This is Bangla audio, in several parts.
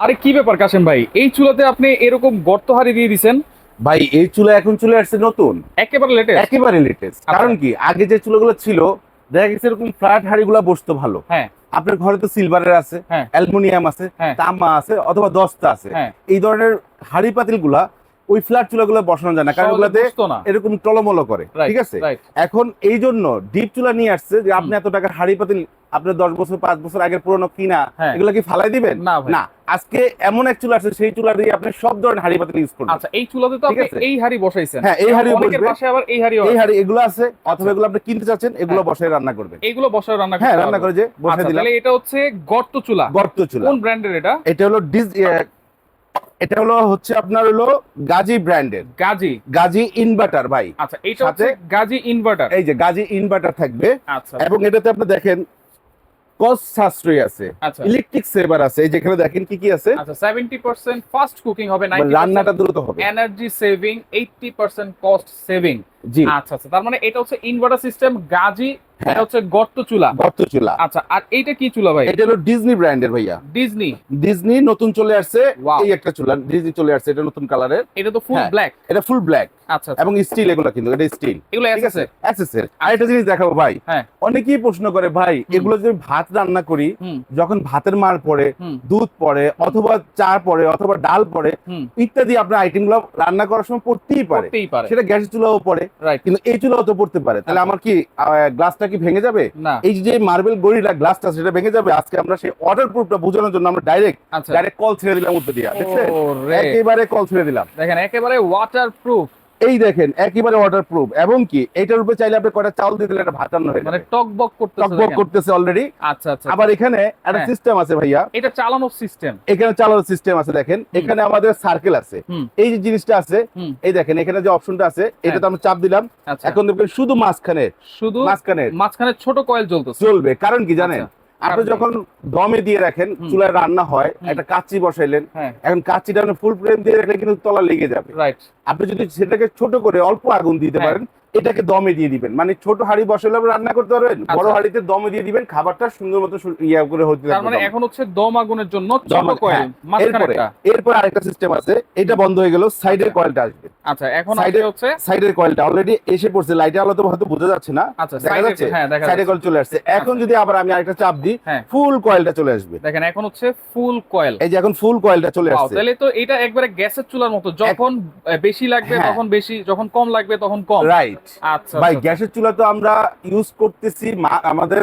আরে কি ব্যাপার কাশেম ভাই? এই চুলাতে আপনি এরকম গর্ত হারি দিয়ে দিচ্ছেন ভাই এই চুলা এখন চলে আসছে নতুন। একেবারে লেটেস্ট একেবারে লেটেস্ট আচ্ছা। কারণ কি আগে যে চুলাগুলো ছিল দেখা গেছে এরকম ফ্ল্যাট হাড়িগুলো বসতো ভালো। হ্যাঁ। আপনার ঘরে তো সিলভারের আছে অ্যালমোনিয়াম আছে হ্যাঁ। তামা আছে অথবা দস্তা আছে। হ্যাঁ। এই ধরনের হাড়ি পাতিলগুলা ওই ফ্ল্যাট চুলাগুলো বসানো যায় না কারণ ওগুলাতে এরকম টলমল করে ঠিক আছে? এখন এই জন্য ডিপ চুলা নিয়ে আসছে যে আপনি এত টাকার হাড়ি পাতিল আপনার দশ বছর পাঁচ বছর আগের পুরনো কিনা হ্যাঁ। এগুলো কি ফালাই দিবেন? না আজকে এমন এক চুলা আছে সেই চুলা দিয়ে আপনি সব ধরনের হাড়ি পাতিল ইউজ করবেন। আচ্ছা এই চুলাতে তো আপনি এই হাড়ি বসাইছেন। হ্যাঁ, এই হাঁড়ি বসবে। পাশে আবার এই হাড়িও এই আছে। হাড়ি এগুলো আছে অথবা এগুলো আপনি কিনতে চাচ্ছেন এগুলো হ্যাঁ। বসায় রান্না করবেন। এইগুলো বসায় রান্না হ্যাঁ রান্না করে যে বসে আচ্ছা দিলাম। তাহলে এটা হচ্ছে গর্ত চুলা। গর্ত চুলা। কোন ব্র্যান্ডের এটা? এটা হলো ডিজ এটা হলো হচ্ছে আপনার হলো গাজী ব্র্যান্ডের। গাজি? গাজী ইনভার্টার ভাই। আচ্ছা এই সাথে- গাজি ইনভার্টার? এই যে গাজী ইনভার্টার থাকবে। আচ্ছা। এবং এটাতে আপনি দেখেন কস্ট সাশ্রয়ী আছে। আচ্ছা। ইলেকট্রিক সেভার আছে। এই যেখানে দেখেন কি কি আছে? আচ্ছা 70% ফাস্ট কুকিং হবে মানে 90% রান্নাটা দ্রুত হবে। এনার্জি সেভিং 80% কস্ট সেভিং জি। আচ্ছা আচ্ছা তার মানে এটা হচ্ছে ইনভার্টার সিস্টেম গাজি হ্যাঁ। এটা হচ্ছে গর্ত চুলা গর্ত চুলা। আচ্ছা আর এইটা কি চুলা ভাই? এটা হলো ডিজনি ব্র্যান্ডের ভাইয়া। ডিজনি ডিজনি নতুন চলে আসছে এই একটা চুলা ডিজনি চলে আসছে এটা নতুন কালারের এটা তো ফুল। ব্ল্যাক এটা ফুল ব্ল্যাক আচ্ছা আচ্ছা। এবং স্টিল এগুলো কিন্তু এটা স্টিল এগুলো আর একটা জিনিস দেখাবো ভাই। হ্যাঁ। অনেকেই প্রশ্ন করে ভাই এগুলো যদি ভাত রান্না করি যখন ভাতের মার পড়ে দুধ পড়ে অথবা চা পড়ে অথবা ডাল পড়ে ইত্যাদি আপনার আইটেমগুলো রান্না করার সময় পড়তেই পারে। পারে। সেটা গ্যাসের চুলাও পড়ে। রাইট কিন্তু এই চুলাও তো পড়তে পারে। তাহলে আচ্ছা। আমার কি গ্লাসটা কি ভেঙে যাবে? না। এই যে মার্বেল গড়িটা গ্লাসটা সেটা ভেঙে যাবে? আজকে আমরা সেই ওয়াটার প্রুফটা বোঝানোর জন্য আমরা ডাইরেক্ট ডাইরেক্ট কল ছেড়ে দিলাম উত্তর দিয়া। একেবারে কল ছেড়ে দিলাম। দেখেন একেবারে ওয়াটার প্রুফ এই দেখেন একেবারে ওয়াটার প্রুফ এবং কি এটার উপরে চাইলে আপনি কয়টা চাউল দিয়ে দিলে এটা রান্না হয়ে মানে যাবে। টক বক করতেছে টকবক। করতেছে অলরেডি আচ্ছা আচ্ছা আবার এখানে একটা হ্যাঁ। সিস্টেম আছে ভাইয়া। এটা চালানোর সিস্টেম এখানে চালানোর সিস্টেম আছে দেখেন। এখানে আমাদের সার্কেল আছে। এই যে জিনিসটা আছে এই দেখেন এখানে যে অপশনটা আছে এটাতে আমরা চাপ দিলাম। আচ্ছা। এখন দেখবেন শুধু মাঝখানে। শুধু মাঝখানে। মাঝখানে ছোট কয়েল জ্বলতেছে। চলবে কারণ কি জানেন? আচ্ছা, আপনি যখন দমে দিয়ে রাখেন চুলায় রান্না হয় একটা কাচি বসাইলেন হ্যাঁ। এখন কাচিটা আপনি ফুল ফ্রেম দিয়ে রাখলে কিন্তু তলা লেগে যাবে। আপনি যদি সেটাকে ছোট করে অল্প আগুন দিতে হ্যাঁ। পারেন এটাকে দমে দিয়ে দিবেন। মানে ছোট হাড়ি বসালে আপনি রান্না করতে পারবেন বড় আচ্ছা। হাড়িতে দমে দিয়ে দিবেন খাবারটা সুন্দর মতো ইয়া করে হতে তার মানে এখন হচ্ছে দম আগুনের জন্য ছোট কয়েল হ্যাঁ, এরপরে এরপর আরেকটা সিস্টেম আছে এটা বন্ধ হয়ে গেল সাইডের কয়েলটা আসবে। আচ্ছা এখন সাইডে- হচ্ছে সাইডের কয়েলটা অলরেডি এসে পড়ছে আলো তো হয়তো বোঝা যাচ্ছে না। আচ্ছা দেখা যাচ্ছে? হ্যাঁ সাইডের কয়েল চলে আসছে। এখন যদি আবার আমি আরেকটা চাপ দিই হ্যাঁ। ফুল কয়েলটা চলে আসবে। দেখেন এখন হচ্ছে ফুল কয়েল। এই যে এখন ফুল কয়েলটা চলে আসছে। তাহলে তো এটা একবারে গ্যাসের চুলার মতো। যখন বেশি লাগবে হ্যাঁ। তখন বেশি যখন কম লাগবে তখন কম। রাইট আচ্ছা ভাই আচ্ছা, গ্যাসের চুলা তো আমরা ইউজ করতেছি মা- আমাদের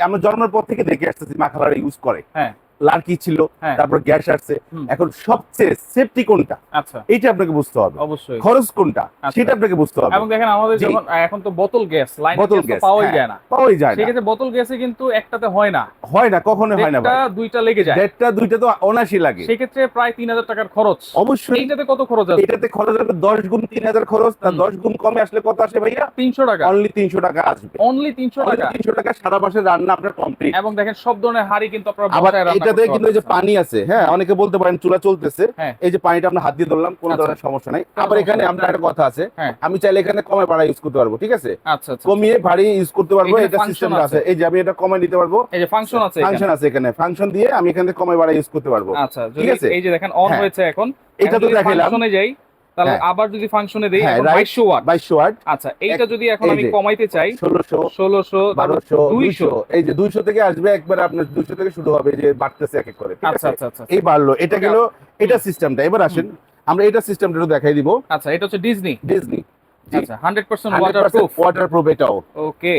আমরা জন্মের পর থেকে দেখে আসতেছি মা খাবার ইউজ করে। হ্যাঁ। লাড়কি ছিল হ্যাঁ। তারপর গ্যাস আসছে। এখন সবচেয়ে সেফটি কোনটা? আচ্ছা। এইটা আপনাকে বুঝতে হবে। অবশ্যই। খরচ কোনটা? আচ্ছা। সেটা আপনাকে বুঝতে হবে। এবং দেখেন আমাদের যখন এখন তো বোতল গ্যাস লাইন বোতল গ্যাস পাওয়াই হ্যাঁ, যায় না। পাওয়াই যায় না। সেক্ষেত্রে বোতল গ্যাসে কিন্তু একটাতে হয় না। হয় না কখনো হয় না একটা দুইটা লেগে যায়। দেড়টা দুইটা তো অনাশি লাগে। সেক্ষেত্রে প্রায় তিন হাজার টাকার খরচ। অবশ্যই। এইটাতে কত খরচ আছে? এটাতে খরচ হবে দশ গুণ তিন হাজার খরচ। তার হুম। দশ গুণ কমে আসলে কত আসে ভাইয়া? তিনশো টাকা। অনলি তিনশো টাকা আসবে। অনলি তিনশো টাকা। তিনশো টাকা সারা মাসের রান্না আপনার কমপ্লিট এবং দেখেন সব ধরনের হাড়ি কিন্তু আপনারা বাসায় রান্না এটাতে কিন্তু এই যে পানি আছে হ্যাঁ অনেকে বলতে পারেন চুলা চলতেছে হ্যাঁ। এই যে পানিটা আমরা হাত দিয়ে ধরলাম কোনো আচ্ছা। ধরনের সমস্যা নাই আবার এখানে আমরা একটা কথা আছে হ্যাঁ। আমি চাইলে এখানে কমে ভাড়া ইউজ করতে পারব ঠিক আছে আচ্ছা আচ্ছা কমিয়ে ভারী ইউজ করতে পারব এটা সিস্টেম আছে। এই যে আমি এটা কমে নিতে পারব এই যে ফাংশন আছে এখানে। ফাংশন আছে এখানে ফাংশন দিয়ে আমি এখানে কমে ভাড়া ইউজ করতে পারব আচ্ছা ঠিক আছে? এই যে দেখেন অন হ্যাঁ। হয়েছে এখন এটা তো দেখাইলাম যাই তাহলে হ্যাঁ। আবার যদি ফাংশনে দেই হ্যাঁ, এখন right. 2200 ওয়াট। ওয়াট। আচ্ছা এইটা যদি এখন আমি কমাইতে চাই ষোলোশো 1600 বারোশো 200 দুইশো এই যে দুইশো থেকে আসবে একবার আপনার দুইশো থেকে শুরু হবে যে বাড়তেছে এক এক করে আচ্ছা আচ্ছা আচ্ছা। এই বাড়লো এটা গেল এটা সিস্টেমটা এবার আসেন আমরা এটা সিস্টেমটা একটু দেখাই দিব। আচ্ছা এটা হচ্ছে ডিজনি ডিজনি আচ্ছা 100% ওয়াটারপ্রুফ ওয়াটারপ্রুফ এটাও। ওকে।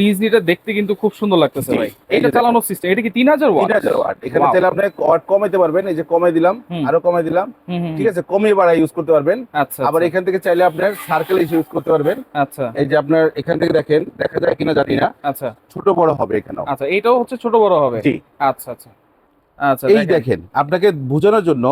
ডিজনিটা দেখতে কিন্তু খুব সুন্দর লাগতেছে ভাই। এটা চালানোর সিস্টেম এটা কি 3000 ওয়াট এখানে. চাইলে আপনি ওয়াট কমাইতে পারবেন এই যে কমাই দিলাম আরও কমাই দিলাম। ঠিক আছে কমিয়ে বাড়া ইউজ করতে পারবেন। আচ্ছা আবার এখান থেকে চাইলে আপনার সার্কেল ইউজ করতে পারবেন। আচ্ছা। এই যে আপনার এখান থেকে দেখেন দেখা যায় কিনা জানি না। আচ্ছা। ছোট বড় হবে এখানেও। আচ্ছা এটাও হচ্ছে ছোট বড় হবে? জি। আচ্ছা আচ্ছা আচ্ছা। এই দেখেন। আপনাকে বোঝানোর জন্য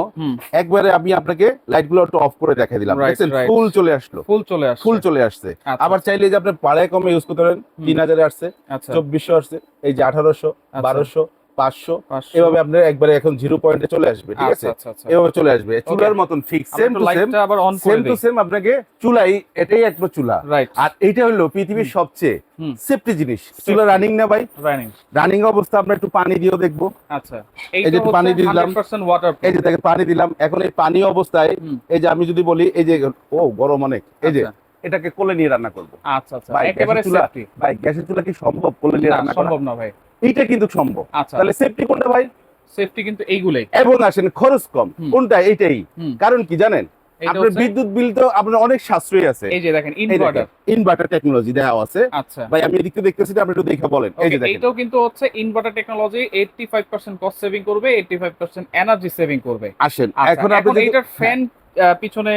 একবারে আমি আপনাকে লাইটগুলো একটু অফ করে দেখাই দিলাম। দেখছেন? ফুল চলে আসলো। ফুল চলে আসছে। ফুল চলে আসছে। আচ্ছা, আবার চাইলে যে আপনি পাড়ায় কমে ইউজ করতে পারেন তিন হাজারে আসছে আচ্ছা। চব্বিশশো আসছে এই যে আঠারোশো আচ্ছা। বারোশো পাঁচশো। এভাবে আপনার একবারে এখন জিরো পয়েন্টে চলে আসবে ঠিক আছে? আচ্ছা আচ্ছা আচ্ছা। এভাবে চলে আসবে। চুলার মতন ফিক্স সেম টু সেম আবার অন সেম টু সেম আপনাকে চুলাই এটাই একটা চুলা। আর এটা হলো পৃথিবীর সবচেয়ে সেফটি জিনিস। চুলা রানিং না ভাই? রানিং রানিং অবস্থা আমরা একটু পানি দিয়েও দেখব। আচ্ছা। এই যে পানি দিলাম। এই যে দেখেন পানি দিলাম। এখন এই পানি অবস্থায় এই যে আমি যদি বলি এই যে ও গরম অনেক। এই যে। এটাকে কোলে নিয়ে রান্না করব। আচ্ছা আচ্ছা। একেবারে সেফটি ভাই গ্যাসের চুলা কি সম্ভব কোলে নিয়ে রান্না সম্ভব না ভাই। এইটা কিন্তু সম্ভব। আচ্ছা। তাহলে সেফটি কোনটা ভাই? সেফটি কিন্তু এইগুলাই। এবং আসেন খরচ কম। কোনটা? এইটাই। কারণ কি জানেন? আপনার বিদ্যুৎ বিল তো আপনার অনেক সাশ্রয়ী আছে। এই যে দেখেন ইনভার্টার ইনভার্টার টেকনোলজি দেওয়া আছে। আচ্ছা। ভাই আমি এদিকে দেখতেছি আপনি একটু দেখে বলেন। এই যে দেখেন। এইটাও কিন্তু হচ্ছে ইনভার্টার টেকনোলজি 85% কস্ট সেভিং করবে 85% এনার্জি সেভিং করবে। আসেন আচ্ছা, এখন আপনি এইটার ফ্যান পিছনে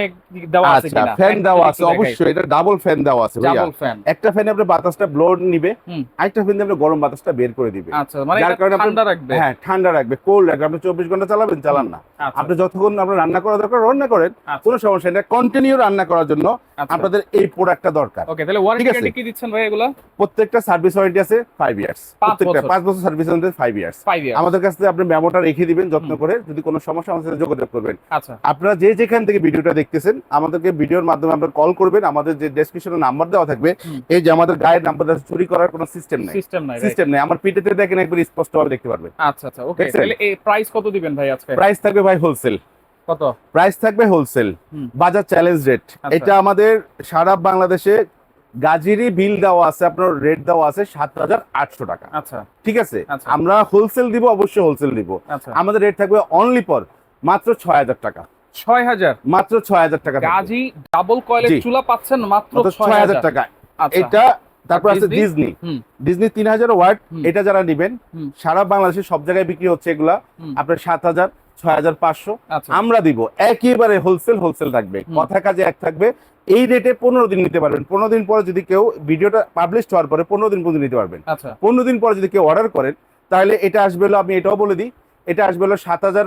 দেওয়া আছে আচ্ছা কিনা? ফ্যান দেওয়া আছে অবশ্যই এটা ডাবল ফ্যান দেওয়া আছে ভাইয়া। ডাবল ফ্যান একটা ফ্যানে আপনার বাতাসটা ব্লো নিবে আরেকটা ফ্যান দিয়ে আপনার গরম বাতাসটা বের করে দিবে। আচ্ছা মানে যার কারণে ঠান্ডা রাখবে? হ্যাঁ ঠান্ডা রাখবে কোল্ড রাখবে। আপনি চব্বিশ ঘণ্টা চালাবেন চালান না। আচ্ছা। আপনি যতক্ষণ আপনার রান্না করা দরকার রান্না করেন আচ্ছা, কোনো সমস্যা নেই। কন্টিনিউ রান্না করার জন্য। আপনাদের এই প্রোডাক্টটা দরকার। ওকে তাহলে ওয়ারেন্টি কি দিচ্ছেন ভাই এগুলা? প্রত্যেকটা সার্ভিস ওয়ারেন্টি আছে ফাইভ ইয়ার্স পাঁচ প্রত্যেকটা বছর। বছর service warranty five years 5 year আমাদের কাছ আপনি মেমোটা রেখে দিবেন যত্ন করে। যদি কোনো সমস্যা আমাদের সাথে যোগাযোগ করবেন। আচ্ছা। আপনারা যে যেখান থেকে ভিডিওটা দেখতেছেন আমাদেরকে ভিডিওর মাধ্যমে আপনারা কল করবেন আমাদের যে ডেসক্রিপশনে নাম্বার দেওয়া থাকবে এই যে আমাদের গায়ের নাম্বার চুরি করার কোনো সিস্টেম নাই। সিস্টেম নাই সিস্টেম নেই। আমার পিঠেতে দেখেন একবার স্পষ্ট ভাবে দেখতে পারবেন। আচ্ছা আচ্ছা ওকে তাহলে এই প্রাইস কত দিবেন ভাই আজকে? প্রাইস থাকবে ভাই হোলসেল কত? প্রাইস থাকবে হোলসেল বাজার চ্যালেঞ্জ রেট। এটা আমাদের সারা বাংলাদেশে গাজিরই বিল দেওয়া আছে আপনার রেট দেওয়া আছে সাত হাজার আটশো টাকা। আচ্ছা। ঠিক আছে? আচ্ছা। আমরা হোলসেল দিব অবশ্যই হোলসেল দিব। আচ্ছা। আমাদের রেট থাকবে অনলি পর মাত্র ছয় হাজার টাকা। 6000 মাত্র ছয় হাজার টাকা গাজি ডাবল কয়েলের চুলা পাচ্ছেন মাত্র মাত্র ছয় হাজার। টাকা। এটা তারপর আছে ডিজনি? ডিজনি তিন হাজার ওয়াট এটা যারা নেবেন সারা বাংলাদেশে সব জায়গায় বিক্রি হচ্ছে এগুলা। আপনার সাত হাজার ছয় হাজার পাঁচশো। আচ্ছা। আমরা দিব। একেবারে হোলসেল হোলসেল থাকবে। কথা কাজে এক থাকবে। এই রেটে পনেরো দিন নিতে পারবেন। পনেরো দিন পরে যদি কেউ ভিডিওটা পাবলিশ হওয়ার পরে পনেরো দিন পর্যন্ত নিতে পারবেন। আচ্ছা। পনেরো দিন পরে যদি কেউ অর্ডার করেন তাহলে এটা আসবে হলো আমি এটাও বলে দিই এটা আসবে হলো সাত হাজার।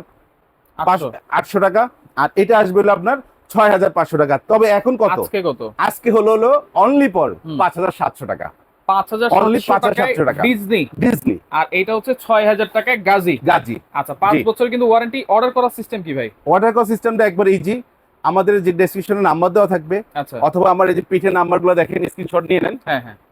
আটশো টাকা। আর এটা আসবে হলো আপনার ছয় হাজার পাঁচশো টাকা। তবে এখন কত? আজকে কত? আজকে হলো হলো অনলি পর পাঁচ হাজার সাতশো টাকা। পাঁচ হাজার Only সাতশো 5,700 টাকায় টাকা। ডিজনি ডিজনি আর এটা হচ্ছে ছয় হাজার টাকায় গাজি গাজি আচ্ছা পাঁচ বছর কিন্তু ওয়ারেন্টি অর্ডার করার সিস্টেম কি ভাই? অর্ডার করার সিস্টেমটা একবার ইজি আমাদের যে ডেসক্রিপশনে নাম্বার দেওয়া থাকবে আচ্ছা। অথবা আমার এই যে পিঠে নাম্বারগুলো দেখেন স্ক্রিনশট নিয়ে নেন।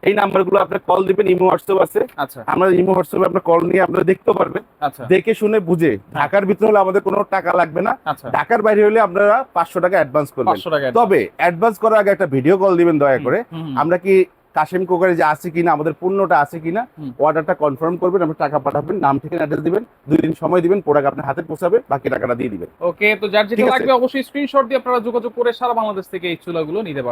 এই নাম্বার এই নাম্বারগুলো আপনি কল দিবেন ইমো হোয়াটসঅ্যাপ আছে। আচ্ছা। আমরা ইমো হোয়াটসঅ্যাপে আপনার কল নিয়ে আপনারা দেখতে পারবেন। আচ্ছা। দেখে শুনে বুঝে ঢাকার ভিতরে হলে আমাদের কোনো টাকা লাগবে না। ঢাকার বাইরে হলে আপনারা পাঁচশো টাকা অ্যাডভান্স করবেন। তবে অ্যাডভান্স করার আগে একটা ভিডিও কল দিবেন দয়া করে। আমরা কি কাশিম কোকারে যে আছে কিনা আমাদের পণ্যটা আছে কিনা। অর্ডারটা কনফার্ম করবেন আপনি টাকা পাঠাবেন নাম থেকে অ্যাড্রেস দিবেন দুই দিন সময় দিবেন প্রোডাক্ট আপনার হাতে পৌঁছাবে বাকি টাকাটা দিয়ে দিবেন। ওকে তো যার যেটা লাগবে অবশ্যই স্ক্রিনশট দিয়ে আপনারা যোগাযোগ করে সারা বাংলাদেশ থেকে এই চুলাগুলো নিতে পারবেন।